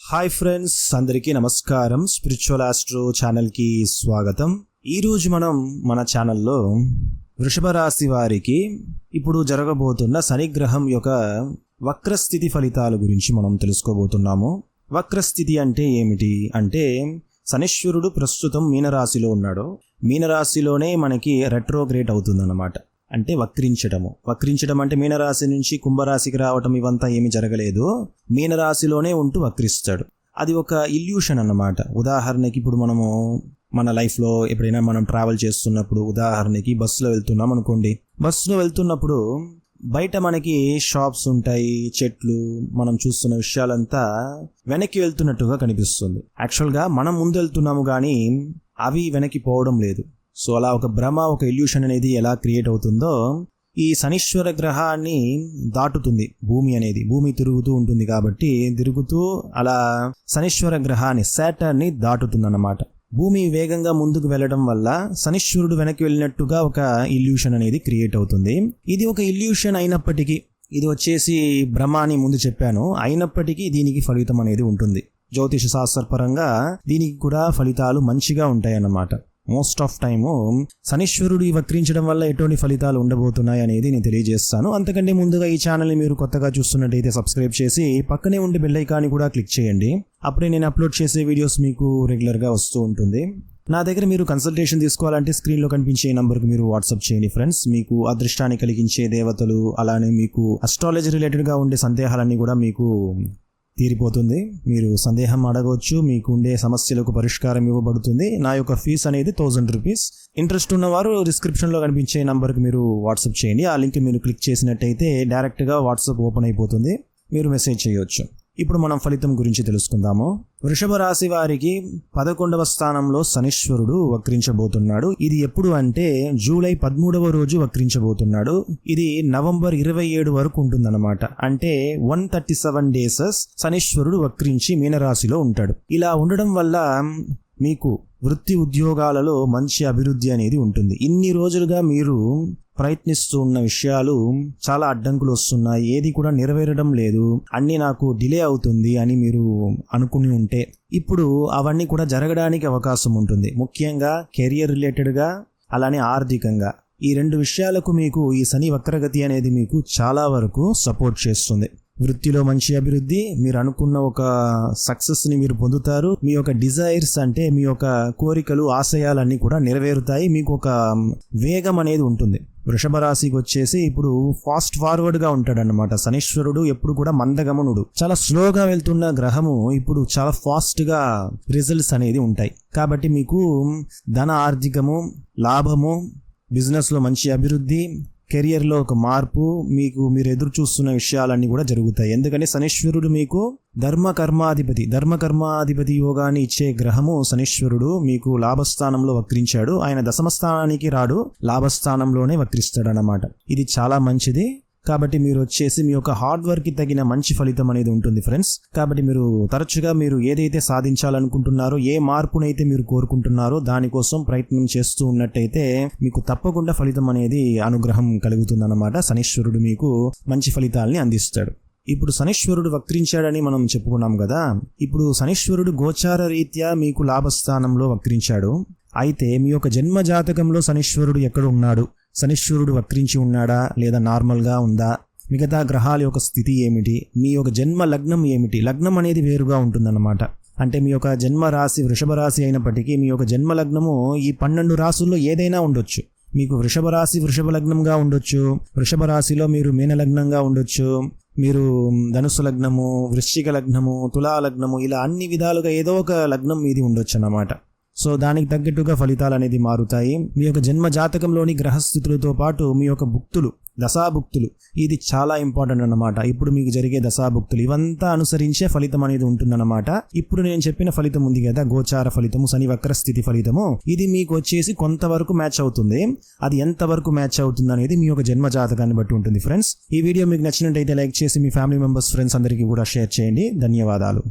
Hi friends అందరికీ నమస్కారం. Spiritual astro ఛానల్కి స్వాగతం. ఈరోజు మనం మన ఛానల్లో వృషభ రాశి వారికి ఇప్పుడు జరగబోతున్న శనిగ్రహం యొక్క వక్రస్థితి ఫలితాల గురించి మనం తెలుసుకోబోతున్నాము. వక్రస్థితి అంటే ఏమిటి? అంటే శనిశ్వరుడు ప్రస్తుతం మీనరాశిలో ఉన్నాడు. మీనరాశిలోనే మనకి రెట్రోగ్రేట్ అవుతుందన్నమాట. అంటే వక్రించడము వక్రించడం అంటే మీనరాశి నుంచి కుంభరాశికి రావటం ఇవంతా ఏమి జరగలేదు. మీనరాశిలోనే ఉంటూ వక్రిస్తాడు. అది ఒక ఇల్యూషన్ అన్నమాట. ఉదాహరణకి ఇప్పుడు మనము మన లైఫ్లో ఎప్పుడైనా మనం ట్రావెల్ చేస్తున్నప్పుడు ఉదాహరణకి బస్సులో వెళ్తున్నాం అనుకోండి. బస్సులో వెళ్తున్నప్పుడు బయట మనకి షాప్స్ ఉంటాయి చెట్లు మనం చూస్తున్న విషయాలంతా వెనక్కి వెళ్తున్నట్టుగా కనిపిస్తుంది. యాక్చువల్గా మనం ముందు వెళ్తున్నాము కానీ అవి వెనక్కి పోవడం లేదు. సో అలా ఒక భ్రమ ఒక ఇల్యూషన్ అనేది ఎలా క్రియేట్ అవుతుందో ఈ శనీశ్వర గ్రహాన్ని దాటుతుంది భూమి అనేది. భూమి తిరుగుతూ ఉంటుంది కాబట్టి తిరుగుతూ అలా శనీశ్వర గ్రహాన్ని శాటర్ని దాటుతుందన్నమాట. భూమి వేగంగా ముందుకు వెళ్ళడం వల్ల శనీశ్వరుడు వెనక్కి వెళ్ళినట్టుగా ఒక ఇల్యూషన్ అనేది క్రియేట్ అవుతుంది. ఇది ఒక ఇల్యూషన్ అయినప్పటికీ ఇది వచ్చేసి భ్రమ అని ముందు చెప్పాను. అయినప్పటికీ దీనికి ఫలితం అనేది ఉంటుంది. జ్యోతిష శాస్త్రపరంగా దీనికి కూడా ఫలితాలు మంచిగా ఉంటాయన్నమాట. మోస్ట్ ఆఫ్ టైము శనీశ్వరుడు వక్రించడం వల్ల ఎటువంటి ఫలితాలు ఉండబోతున్నాయి అనేది నేను తెలియజేస్తాను. అంతకంటే ముందుగా ఈ ఛానల్ని మీరు కొత్తగా చూస్తున్నట్టయితే సబ్స్క్రైబ్ చేసి పక్కనే ఉండే బెల్ ఐకాన్ని కూడా క్లిక్ చేయండి. అప్పుడే నేను అప్లోడ్ చేసే వీడియోస్ మీకు రెగ్యులర్గా వస్తూ ఉంటుంది. నా దగ్గర మీరు కన్సల్టేషన్ తీసుకోవాలంటే స్క్రీన్లో కనిపించే నంబర్కి మీరు వాట్సాప్ చేయండి ఫ్రెండ్స్ మీకు అదృష్టాన్ని కలిగించే దేవతలు అలానే మీకు అస్ట్రాలజీ రిలేటెడ్గా ఉండే సందేహాలన్నీ కూడా మీకు తీరిపోతుంది. మీరు సందేహం అడగవచ్చు మీకు ఉండే సమస్యలకు పరిష్కారం ఇవ్వబడుతుంది. నా యొక్క ఫీస్ అనేది థౌజండ్ రూపీస్. ఇంట్రెస్ట్ ఉన్నవారు డిస్క్రిప్షన్లో కనిపించే నంబర్కి మీరు వాట్సాప్ చేయండి. ఆ లింక్ మీరు క్లిక్ చేసినట్టయితే డైరెక్ట్గా వాట్సాప్ ఓపెన్ అయిపోతుంది. మీరు మెసేజ్ చేయవచ్చు ఇప్పుడు మనం ఫలితం గురించి తెలుసుకుందాము. వృషభ రాశి వారికి పదకొండవ స్థానంలో శనిశ్వరుడు వక్రించబోతున్నాడు. ఇది ఎప్పుడు అంటే జూలై పదమూడవ రోజు వక్రించబోతున్నాడు. ఇది నవంబర్ ఇరవై ఏడు వరకు ఉంటుందన్నమాట. అంటే వన్ థర్టీ సెవెన్ డేసెస్ శనిశ్వరుడు వక్రించి మీనరాశిలో ఉంటాడు. ఇలా ఉండడం వల్ల మీకు వృత్తి ఉద్యోగాలలో మంచి అభివృద్ధి అనేది ఉంటుంది. ఇన్ని రోజులుగా మీరు ప్రయత్నిస్తూ ఉన్న విషయాలు చాలా అడ్డంకులు వస్తున్నాయి. ఏది కూడా నెరవేరడం లేదు. అన్నీ నాకు డిలే అవుతుంది అని మీరు అనుకుని ఉంటే. ఇప్పుడు అవన్నీ కూడా జరగడానికి అవకాశం ఉంటుంది. ముఖ్యంగా కెరియర్ రిలేటెడ్గా అలానే ఆర్థికంగా. ఈ రెండు విషయాలకు మీకు ఈ శని వక్రగతి అనేది మీకు చాలా వరకు సపోర్ట్ చేస్తుంది. వృత్తిలో మంచి అభివృద్ధి మీరు అనుకున్న ఒక సక్సెస్ని మీరు పొందుతారు. మీ యొక్క డిజైర్స్ అంటే మీ యొక్క కోరికలు ఆశయాలన్నీ కూడా నెరవేరుతాయి. మీకు ఒక వేగం అనేది ఉంటుంది. వృషభ రాశికి వచ్చేసి ఇప్పుడు ఫాస్ట్ ఫార్వర్డ్గా ఉంటాడనమాట శనీశ్వరుడు ఎప్పుడు కూడా మందగమనుడు. చాలా స్లోగా వెళ్తున్న గ్రహము ఇప్పుడు చాలా ఫాస్ట్గా రిజల్ట్స్ అనేది ఉంటాయి. కాబట్టి మీకు ధన ఆర్థికము లాభము బిజినెస్లో మంచి అభివృద్ధి కెరియర్లో ఒక మార్పు మీకు మీరు ఎదురు చూస్తున్న విషయాలన్నీ కూడా జరుగుతాయి. ఎందుకంటే శనీశ్వరుడు మీకు ధర్మ కర్మాధిపతి ధర్మ కర్మాధిపతి యోగాన్ని ఇచ్చే గ్రహము శనీశ్వరుడు మీకు లాభస్థానంలో వక్రించాడు. ఆయన దశమస్థానానికి రాడు లాభస్థానంలోనే వక్రిస్తాడు అన్నమాట ఇది చాలా మంచిది. కాబట్టి మీరు వచ్చేసి మీ యొక్క హార్డ్ వర్క్కి తగిన మంచి ఫలితం అనేది ఉంటుంది ఫ్రెండ్స్ కాబట్టి మీరు తరచుగా మీరు ఏదైతే సాధించాలనుకుంటున్నారో ఏ మార్పునైతే మీరు కోరుకుంటున్నారో దానికోసం ప్రయత్నం చేస్తూ ఉన్నట్టయితే మీకు తప్పకుండా ఫలితం అనేది అనుగ్రహం కలుగుతుందన్నమాట. శనీశ్వరుడు మీకు మంచి ఫలితాలని అందిస్తాడు. ఇప్పుడు శనీశ్వరుడు వక్రించాడని మనం చెప్పుకున్నాం కదా. ఇప్పుడు శనీశ్వరుడు గోచార రీత్యా మీకు లాభస్థానంలో వక్రించాడు. అయితే మీ యొక్క జన్మ జాతకంలో శనీశ్వరుడు ఎక్కడ ఉన్నాడు? శనిశ్వరుడు వక్రించి ఉన్నాడా లేదా నార్మల్గా ఉందా? మిగతా గ్రహాల యొక్క స్థితి ఏమిటి? మీ యొక్క జన్మ లగ్నం ఏమిటి? లగ్నం అనేది వేరుగా ఉంటుందన్నమాట. అంటే మీ యొక్క జన్మ రాశి వృషభ రాశి అయినప్పటికీ మీ యొక్క జన్మ లగ్నము ఈ పన్నెండు రాసుల్లో ఏదైనా ఉండొచ్చు. మీకు వృషభ రాశి వృషభ లగ్నంగా ఉండొచ్చు. వృషభ రాశిలో మీరు మీన లగ్నంగా ఉండొచ్చు. మీరు ధనుసు లగ్నము వృశ్చిక లగ్నము తులా లగ్నము ఇలా అన్ని విధాలుగా ఏదో ఒక లగ్నం మీది ఉండొచ్చు అన్నమాట. సో దానికి తగ్గట్టుగా ఫలితాలు అనేది మారుతాయి. మీ యొక్క జన్మ జాతకంలోని గ్రహస్థితులతో పాటు మీ యొక్క భుక్తులు దశాభుక్తులు ఇది చాలా ఇంపార్టెంట్ అనమాట ఇప్పుడు మీకు జరిగే దశాభుక్తులు ఇవంతా అనుసరించే ఫలితం అనేది ఉంటుందన్నమాట. ఇప్పుడు నేను చెప్పిన ఫలితం ఉంది కదా గోచార ఫలితము శని వక్ర స్థితి ఫలితము ఇది మీకు వచ్చేసి కొంతవరకు మ్యాచ్ అవుతుంది. అది ఎంతవరకు మ్యాచ్ అవుతుంది అనేది మీ యొక్క జన్మ జాతకాన్ని బట్టి ఉంటుంది ఫ్రెండ్స్. ఈ వీడియో మీకు నచ్చినట్టయితే లైక్ చేసి మీ ఫ్యామిలీ మెంబర్స్ ఫ్రెండ్స్ అందరికీ కూడా షేర్ చేయండి. ధన్యవాదాలు.